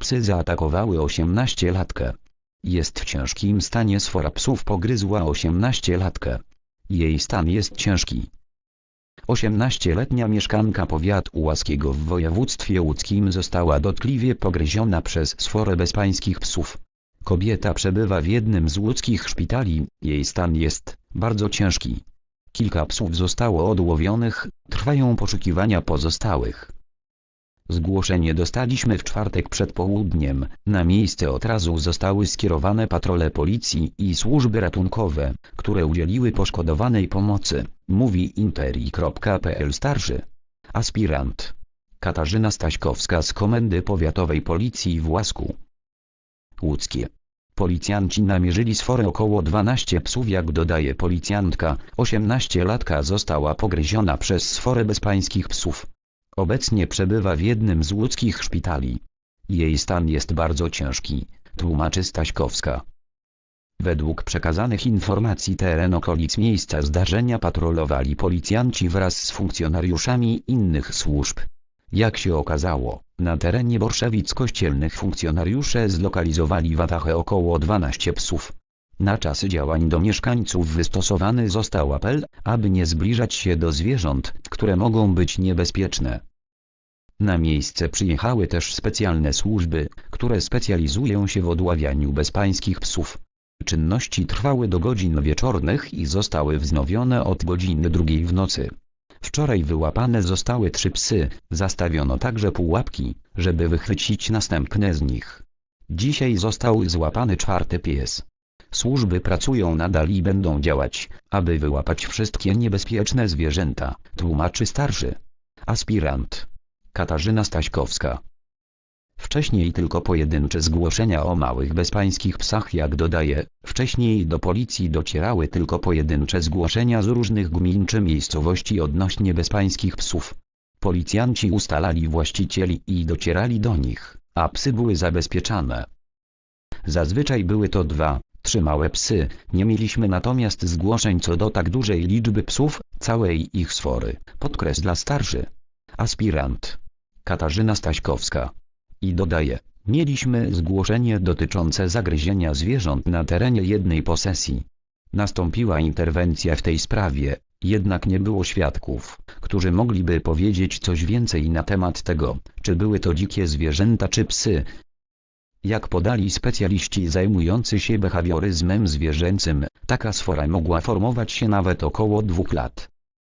Psy zaatakowały 18-latkę. Jest w ciężkim stanie sfora psów pogryzła 18-latkę. Jej stan jest ciężki. 18-letnia mieszkanka powiatu łaskiego w województwie łódzkim została dotkliwie pogryziona przez sforę bezpańskich psów. Kobieta przebywa w jednym z łódzkich szpitali, jej stan jest bardzo ciężki. Kilka psów zostało odłowionych, trwają poszukiwania pozostałych. Zgłoszenie dostaliśmy w czwartek przed południem, na miejsce od razu zostały skierowane patrole policji i służby ratunkowe, które udzieliły poszkodowanej pomocy, mówi interi.pl starszy. Aspirant. Katarzyna Staśkowska z Komendy Powiatowej Policji w Łasku. Łódzkie. Policjanci namierzyli sforę około 12 psów jak dodaje policjantka, 18-latka została pogryziona przez sforę bezpańskich psów. Obecnie przebywa w jednym z łódzkich szpitali. Jej stan jest bardzo ciężki, tłumaczy Staśkowska. Według przekazanych informacji teren okolic miejsca zdarzenia patrolowali policjanci wraz z funkcjonariuszami innych służb. Jak się okazało, na terenie Borszewic Kościelnych funkcjonariusze zlokalizowali w Atachę około 12 psów. Na czas działań do mieszkańców wystosowany został apel, aby nie zbliżać się do zwierząt, które mogą być niebezpieczne. Na miejsce przyjechały też specjalne służby, które specjalizują się w odławianiu bezpańskich psów. Czynności trwały do godzin wieczornych i zostały wznowione od godziny drugiej w nocy. Wczoraj wyłapane zostały trzy psy, zastawiono także pułapki, żeby wychwycić następne z nich. Dzisiaj został złapany czwarty pies. Służby pracują nadal i będą działać, aby wyłapać wszystkie niebezpieczne zwierzęta, tłumaczy starszy. Aspirant. Katarzyna Staśkowska. Wcześniej tylko pojedyncze zgłoszenia o małych bezpańskich psach jak dodaje, wcześniej do policji docierały tylko pojedyncze zgłoszenia z różnych gmin czy miejscowości odnośnie bezpańskich psów. Policjanci ustalali właścicieli i docierali do nich, a psy były zabezpieczane. Zazwyczaj były to dwa, trzy małe psy, nie mieliśmy natomiast zgłoszeń co do tak dużej liczby psów, całej ich sfory, podkreśla starszy. Aspirant. Katarzyna Staśkowska. I dodaje, mieliśmy zgłoszenie dotyczące zagryzienia zwierząt na terenie jednej posesji. Nastąpiła interwencja w tej sprawie, jednak nie było świadków, którzy mogliby powiedzieć coś więcej na temat tego, czy były to dzikie zwierzęta czy psy. Jak podali specjaliści zajmujący się behawioryzmem zwierzęcym, taka sfora mogła formować się nawet około dwóch lat.